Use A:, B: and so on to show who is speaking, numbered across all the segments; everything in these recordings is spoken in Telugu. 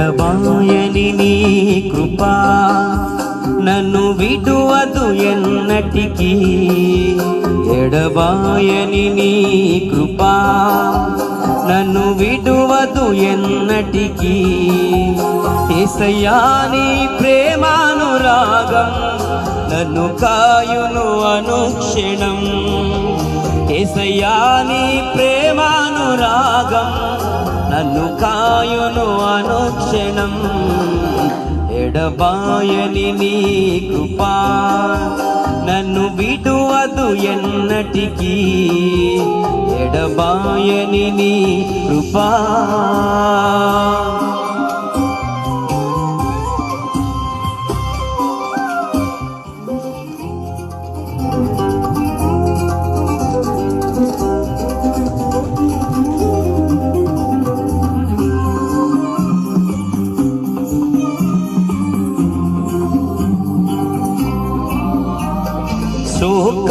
A: ఎడబాయని నీ కృపా నన్ను విడువదు ఎన్నటికీ. ఎడబాయని నీ కృపా నన్ను విడువదు ఎన్నటికీ. ఏసయ్యా నీ ప్రేమానురాగం నన్ను కాయును అనుక్షణం. ఏసయ్యా నీ ప్రేమానురాగం నన్ను కాయును అనుక్షణం ఎడబాయని నీ కృపా. నన్ను విడువదు ఎన్నటికీ ఎడబాయని నీ కృపా.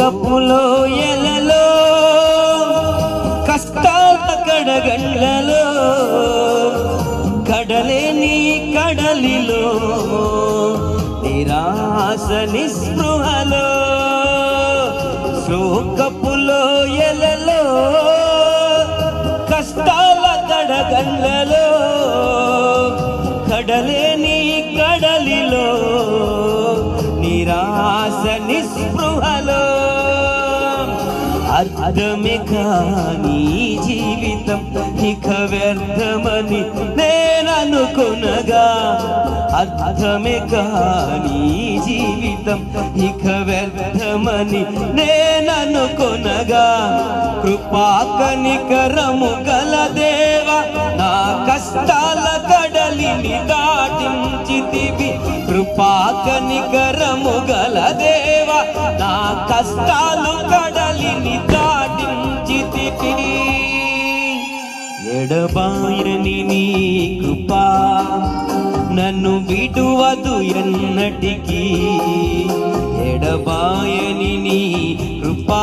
A: కప్పులో ఎలలో కష్టాల కడగళ్ళలో కడలేని కడలిలో నిరాశ నిస్పృహలో శోకపులో ఎలలో కష్టాల కడగళ్ళలో కడలేని కడలిలో నిరాశ నిస్పృహలో అర్థమే కానీ జీవితం ఇక వ్యర్థమని నేననుకునగా అర్థమే కానీ జీవితం ఇక వ్యర్థమని నేననుకునగా కృపాకనికరము గల దేవ నా కష్టాల కడలిని దాటించితివి. కృపాకనికరము గల దేవ నా కష్టాలు కడలిని దాటించితివి ఎడబాయని నీ కృపా నన్ను విడువదు ఎన్నటికీ. ఎడబాయని నీ కృపా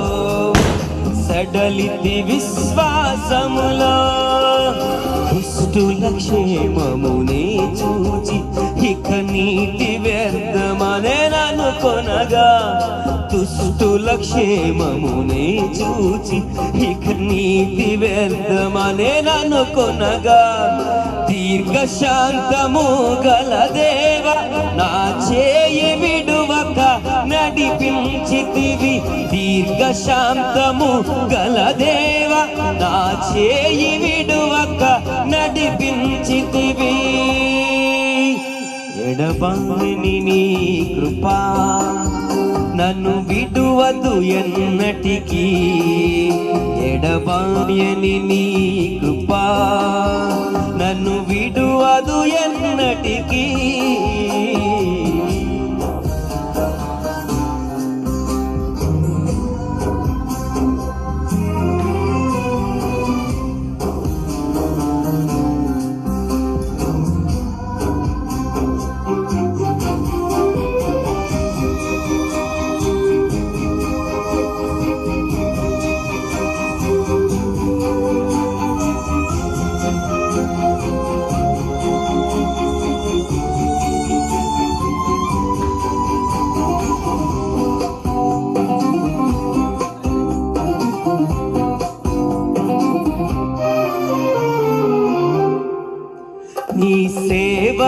A: సడలితి విశ్వాసములో దుష్టుల క్షేమమునే చూచి ఇక నీటి వ్యర్థమనే ననుకొనగా దుష్టుల క్షేమమునే చూచి ఇక నీతి వ్యర్థమనే ననుకొనగా దీర్ఘ శాంతము గల దేవ నా చేయి విడువక నడిపించితి. దీర్ఘశాంతము గల దేవ నా చేయి విడువక నడిపించితివి. ఎడబంగిని నీ కృపా నన్ను విడువదు ఎన్నటికీ. ఎడబాయని నీ కృపా నన్ను విడువదు ఎన్నటికీ.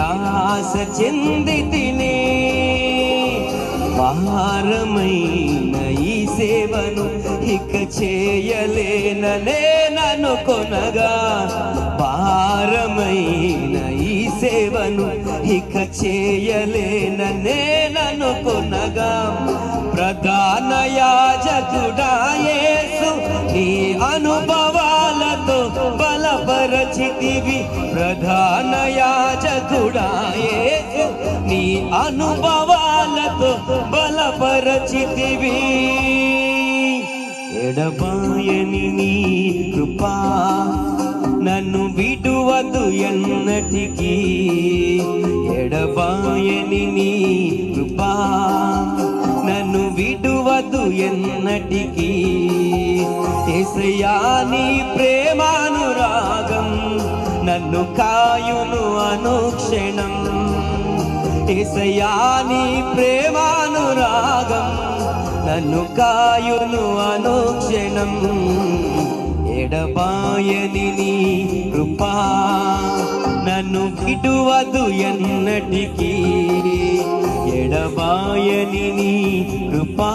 A: నిరాశ చెంది తిని భారమైన ఈ సేవను ఇక చేయలేననే నన్ను కొనగా భారమైన ఈ సేవను ఇక చేయలేననే నన్ను కొనగా ప్రధాన యాజకుడా యేసు నీ అనుభవాలతో బలపరచితివి ప్రధాన యాజకుడాయేసు నీ అనుభవాలతో బలపరచితివి. ఎడబాయని నీ కృపా నన్ను విడువదు ఎన్నటికీ. ఎడబాయని నీ కృపా నన్ను విడువదు ఎన్నటికీ. ఏసయ్యా నీ ప్రేమానురాగం నన్ను కాయును అనుక్షణం. ఏసయ్యా ప్రేమానురాగం నన్ను కాయును అనుక్షణం. ఎడబాయని నీ కృపా నన్ను విడువదు ఎన్నటికీ. ఎడబాయని నీ కృపా